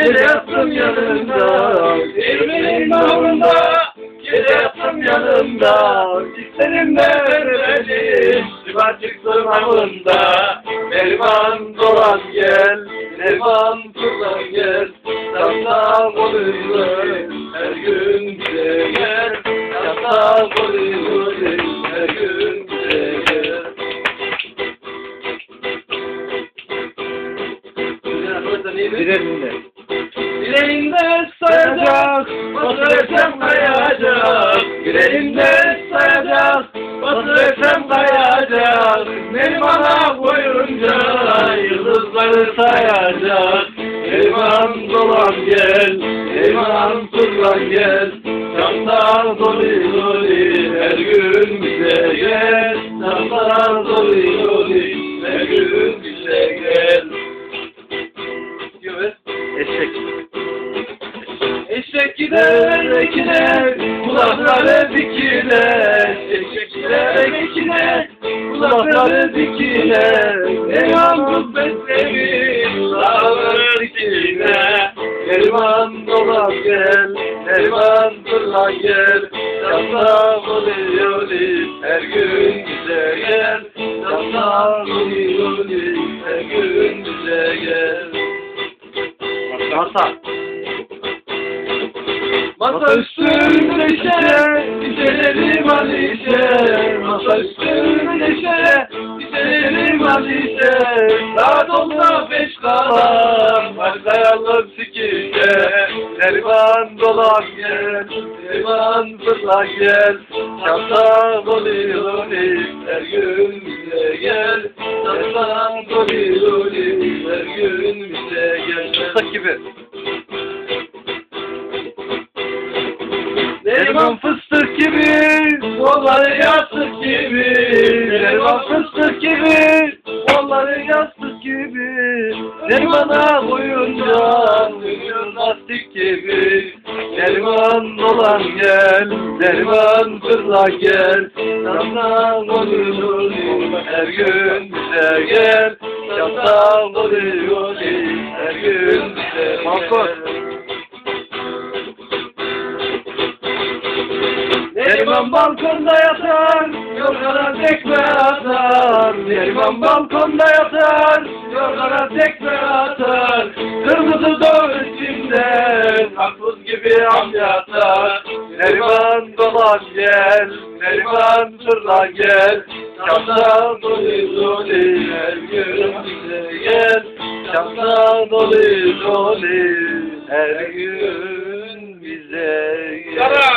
Gece yattım yanında Değirmenin bağında Gece yattım yanında Diklerimde vermeli Şımarcık sırnağında Neriman dolan gel. Neriman dolan gel. Yandan oluyor Her gün bize gel. Yandan oluyor Her gün bize gel. Diğerinde. Dileğinde sayacak, batırırsam kayacak. Dileğinde sayacak, batırırsam kayacak. Nerimana koyunca yıldızları sayacak. Neriman dolan gel, Neriman turlan gel. Çantar dolu dolu her gün bize gel. Çantar dolu dolu her gün bize gel. Eşek. Eşek gider ekine, kulakları dikine. Eşek gider ekine, kulakları dikine. Neriman kutbetleri, kulakları dikine. Neriman dolan gel, Neriman fırlan gel. Yandan oluyor her gün bize gel. Yandan oluyor her gün bize gel. Masa. Masa üstünde şişe, şişelerim alişe. Masa üstünde şişe, şişelerim alişe. Saat olsa beş kalan, başlayalım sikişe. Neriman dolan gel, Neriman fırlan gel. Şantan doli doli, her gün bize gel. Şantan doli doli, her gün bize gel. Fıstık gibi. Kolları yastık gibi. Neriman fıstık gibi, kolları yastık gibi. Neriman'a koyunca, dönüyor lastik gibi. Neriman dolan gel, Neriman fırla gel. Yandan oluyor, her gün bize gel. Yandan oluyor, her gün bize gel. Neriman balkonda yatar, yorgana tekme atar. Neriman balkonda yatar, yorgana tekme atar. Kırmızı dağ içinde, karpuz gibi am yatar. Neriman dolan gel, Neriman fırla gel. Şamdan dolu dolu her gün bize gel. Şamdan dolu dolu her gün bize gel.